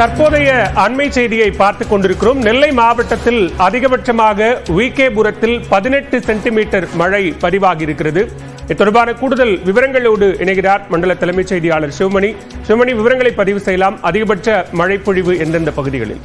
தற்போதைய அண்மை செய்தியை பார்த்துக் கொண்டிருக்கிறோம். நெல்லை மாவட்டத்தில் அதிகபட்சமாக விகேபுரத்தில் பதினெட்டு சென்டிமீட்டர் மழை பதிவாகியிருக்கிறது. இது தொடர்பான கூடுதல் விவரங்களோடு இணைகிறார் மண்டல தலைமைச் செய்தியாளர் சிவமணி. சிவமணி விவரங்களை பதிவு செய்யலாம். அதிகபட்ச மழை பொழிவு எந்தெந்த பகுதிகளில்?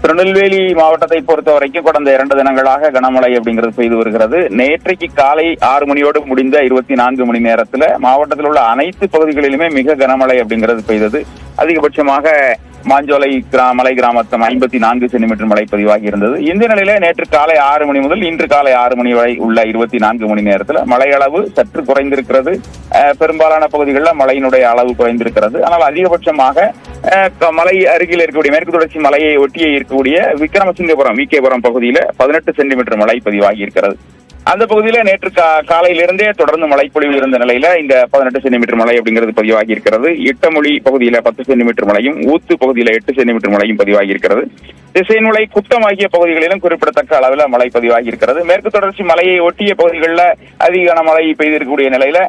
திருநெல்வேலி மாவட்டத்தை பொறுத்த வரைக்கும் கடந்த இரண்டு தினங்களாக கனமழை அப்படிங்கிறது பெய்து வருகிறது. நேற்றைக்கு காலை ஆறு மணியோடு முடிந்த இருபத்தி நான்கு மணி நேரத்தில் மாவட்டத்தில் உள்ள அனைத்து பகுதிகளிலுமே மிக கனமழை அப்படிங்கிறது பெய்தது. அதிகபட்சமாக மாஞ்சோலை கிரா மலை கிராமத்தம் ஐம்பத்தி நான்கு சென்டிமீட்டர் மழை பதிவாகி இருந்தது. இந்த நிலையில நேற்று காலை ஆறு மணி முதல் இன்று காலை ஆறு மணி வரை உள்ள இருபத்தி நான்கு மணி நேரத்துல மழை அளவு சற்று குறைந்திருக்கிறது. பெரும்பாலான பகுதிகளில் மழையினுடைய அளவு குறைந்திருக்கிறது. ஆனால் அதிகபட்சமாக மலை அருகில் இருக்கக்கூடிய மேற்கு தொடர்ச்சி மலையை ஒட்டியே இருக்கக்கூடிய விக்ரமசிங்கபுரம் விகேபுரம் பகுதியில பதினெட்டு சென்டிமீட்டர் மழை பதிவாகி இருக்கிறது. அந்த பகுதியில நேற்று கா- காலையிலிருந்தே தொடர்ந்து மழைப்பொழிவு இருந்த நிலையில இந்த பதினெட்டு சென்டிமீட்டர் மழை அப்படிங்கிறது பதிவாகி இருக்கிறது. இட்டமொழி பகுதியில பத்து சென்டிமீட்டர் மழையும் ஊத்து பகுதியில எட்டு சென்டிமீட்டர் மழையும் பதிவாகி இருக்கிறது. திசைநுலை குட்டம் ஆகிய பகுதிகளிலும் குறிப்பிடத்தக்க அளவில் மழை பதிவாகி இருக்கிறது. மேற்கு தொடர்ச்சி மலையை ஒட்டிய பகுதிகளில் அதிக மழை பெய்திருக்கக்கூடிய நிலையில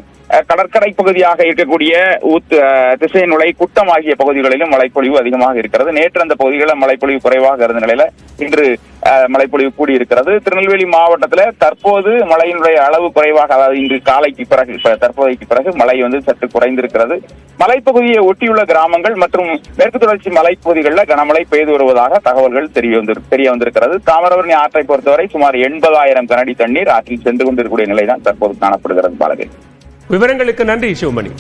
கடற்கரை பகுதியாக இருக்கக்கூடிய ஊத்து அஹ், திசைநுலை குட்டம் ஆகிய பகுதிகளிலும் மழைப்பொழிவு அதிகமாக இருக்கிறது. நேற்று அந்த பகுதிகளில் மழைப்பொழிவு குறைவாக இருந்த நிலையில இன்று மழைப்பொழிவு கூடி இருக்கிறது திருநெல்வேலி மாவட்டத்துல தற்போது மழையினுடைய அளவு குறைவாக அதாவது இன்று காலைக்கு பிறகு தற்போதைக்கு பிறகு மழை வந்து சற்று குறைந்திருக்கிறது. மலைப்பகுதியை ஒட்டியுள்ள கிராமங்கள் மற்றும் மேற்கு தொடர்ச்சி மலைப்பகுதிகளில் கனமழை பெய்து வருவதாக தகவல்கள் தெரிய வந்து தெரிய வந்திருக்கிறது. தாமிரபரணி ஆற்றை பொறுத்தவரை சுமார் எண்பதாயிரம் கனடி தண்ணீர் ஆற்றில் சென்று கொண்டிருக்கக்கூடிய நிலைதான் தற்போது காணப்படுகிறது. பாலகை. விவரங்களுக்கு நன்றி சிவமணி.